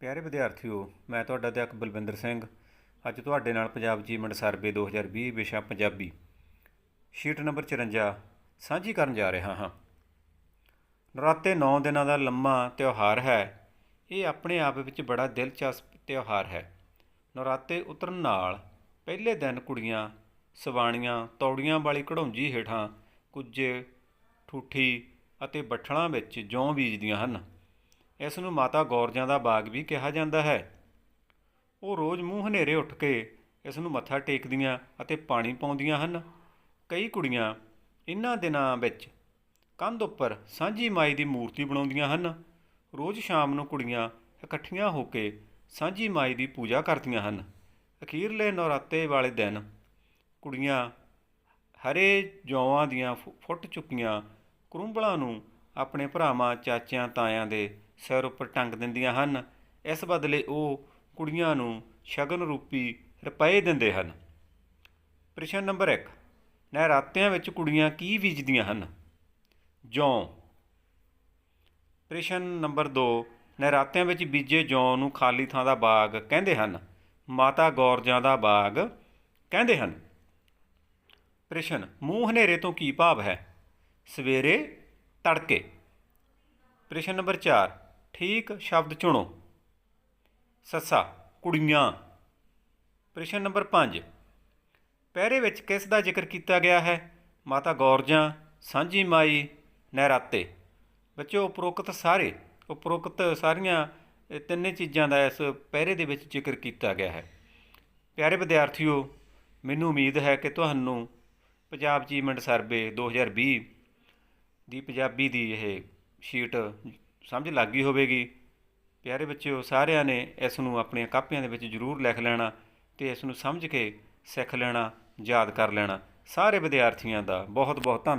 ਪਿਆਰੇ ਵਿਦਿਆਰਥੀਓ, ਮੈਂ ਤੁਹਾਡਾ ਅਧਿਆਪਕ ਬਲਵਿੰਦਰ ਸਿੰਘ। ਅੱਜ ਤੁਹਾਡੇ ਨਾਲ ਪੰਜਾਬ ਅਚੀਵਮੈਂਟ ਸਰਵੇ 2020 ਵਿਸ਼ਾ ਪੰਜਾਬੀ, ਸ਼ੀਟ ਨੰਬਰ 54 ਸਾਂਝੀ ਕਰਨ ਜਾ ਰਿਹਾ ਹਾਂ। ਨਰਾਤੇ 9 ਦਿਨਾਂ ਦਾ ਲੰਮਾ ਤਿਉਹਾਰ ਹੈ। ਇਹ ਆਪਣੇ ਆਪ ਵਿੱਚ ਬੜਾ ਦਿਲਚਸਪ ਤਿਉਹਾਰ ਹੈ। ਨਰਾਤੇ ਉਤਰਨ ਨਾਲ ਪਹਿਲੇ ਦਿਨ ਕੁੜੀਆਂ ਸਵਾਣੀਆਂ, ਤੌੜੀਆਂ ਵਾਲੀ ਘੜੌਂਜੀ ਹੇਠਾਂ ਕੁੱਜੇ ਠੂਠੀ ਅਤੇ ਬੱਠਲਾਂ ਵਿੱਚ ਜੌਂ ਬੀਜਦੀਆਂ ਹਨ। ਇਸ ਨੂੰ ਮਾਤਾ ਗੌਰਜਾਂ ਦਾ ਬਾਗ ਵੀ ਕਿਹਾ ਜਾਂਦਾ ਹੈ। ਉਹ ਰੋਜ਼ ਮੂੰਹ ਹਨੇਰੇ ਉੱਠ ਕੇ ਇਸ ਨੂੰ ਮੱਥਾ ਟੇਕਦੀਆਂ ਅਤੇ ਪਾਣੀ ਪਾਉਂਦੀਆਂ ਹਨ। ਕਈ ਕੁੜੀਆਂ ਇਨ੍ਹਾਂ ਦਿਨਾਂ ਵਿੱਚ ਕੰਧ ਉੱਪਰ ਸਾਂਝੀ ਮਾਈ ਦੀ ਮੂਰਤੀ ਬਣਾਉਂਦੀਆਂ ਹਨ। ਰੋਜ਼ ਸ਼ਾਮ ਨੂੰ ਕੁੜੀਆਂ ਇਕੱਠੀਆਂ ਹੋ ਕੇ ਸਾਂਝੀ ਮਾਈ ਦੀ ਪੂਜਾ ਕਰਦੀਆਂ ਹਨ। ਅਖੀਰਲੇ ਨਵਰਾਤੇ ਵਾਲੇ ਦਿਨ ਕੁੜੀਆਂ ਹਰੇ ਜੌਆਂ ਦੀਆਂ ਫੁ- ਫੁੱਟ ਚੁੱਕੀਆਂ ਕਰੂੰਬਲਾਂ ਨੂੰ ਆਪਣੇ ਭਰਾਵਾਂ, ਚਾਚਿਆਂ, ਤਾਇਆਂ ਦੇ ਸਿਰ ਉੱਪਰ ਟੰਗ ਦਿੰਦੀਆਂ ਹਨ। ਇਸ ਬਦਲੇ ਉਹ ਕੁੜੀਆਂ ਨੂੰ ਸ਼ਗਨ ਰੂਪੀ ਰੁਪਏ ਦਿੰਦੇ ਹਨ। ਪ੍ਰਸ਼ਨ ਨੰਬਰ 1 ਨਰਾਤਿਆਂ ਵਿੱਚ ਕੁੜੀਆਂ ਕੀ ਬੀਜਦੀਆਂ ਹਨ? ਜੌਂ। ਪ੍ਰਸ਼ਨ ਨੰਬਰ 2 ਨਰਾਤਿਆਂ ਵਿੱਚ ਬੀਜੇ ਜੌਂ ਨੂੰ ਖਾਲੀ ਥਾਂ ਦਾ ਬਾਗ ਕਹਿੰਦੇ ਹਨ। ਮਾਤਾ ਗੌਰਜਾਂ ਦਾ ਬਾਗ ਕਹਿੰਦੇ ਹਨ। ਪ੍ਰਸ਼ਨ, ਮੂੰਹ ਹਨੇਰੇ ਤੋਂ ਕੀ ਭਾਵ ਹੈ? ਸਵੇਰੇ ਤੜਕੇ। ਪ੍ਰਸ਼ਨ ਨੰਬਰ 4 ਠੀਕ ਸ਼ਬਦ ਚੁਣੋ। ਸੱਸਾ, ਕੁੜੀਆਂ। ਪ੍ਰਸ਼ਨ ਨੰਬਰ 5 ਪਹਿਰੇ ਵਿੱਚ ਕਿਸ ਦਾ ਜ਼ਿਕਰ ਕੀਤਾ ਗਿਆ ਹੈ? ਮਾਤਾ ਗੌਰਜਾਂ, ਸਾਂਝੀ ਮਾਈ ਨਹਿਰਾਤੇ ਬੱਚਿਓ, ਉਪਰੋਕਤ ਸਾਰੇ, ਉਪਰੋਕਤ ਸਾਰੀਆਂ ਤਿੰਨੇ ਚੀਜ਼ਾਂ ਦਾ ਇਸ ਪਹਿਰੇ ਦੇ ਵਿੱਚ ਜ਼ਿਕਰ ਕੀਤਾ ਗਿਆ ਹੈ। ਪਿਆਰੇ ਵਿਦਿਆਰਥੀਓ, ਮੈਨੂੰ ਉਮੀਦ ਹੈ ਕਿ ਤੁਹਾਨੂੰ ਪੰਜਾਬ ਅਚੀਵਮੈਂਟ ਸਰਵੇ 2020 ਦੀ ਪੰਜਾਬੀ ਦੀ ਇਹ ਸ਼ੀਟ ਸਮਝ ਲੱਗ ਗਈ ਹੋਵੇਗੀ। ਪਿਆਰੇ ਬੱਚਿਓ, ਸਾਰਿਆਂ ਨੇ ਇਸ ਨੂੰ ਆਪਣੀਆਂ ਕਾਪੀਆਂ ਦੇ ਵਿੱਚ ਜ਼ਰੂਰ ਲਿਖ ਲੈਣਾ ਤੇ ਇਸ ਨੂੰ ਸਮਝ ਕੇ ਸਿੱਖ ਲੈਣਾ, ਯਾਦ ਕਰ ਲੈਣਾ। ਸਾਰੇ ਵਿਦਿਆਰਥੀਆਂ ਦਾ ਬਹੁਤ ਬਹੁਤ ਧੰਨਵਾਦ।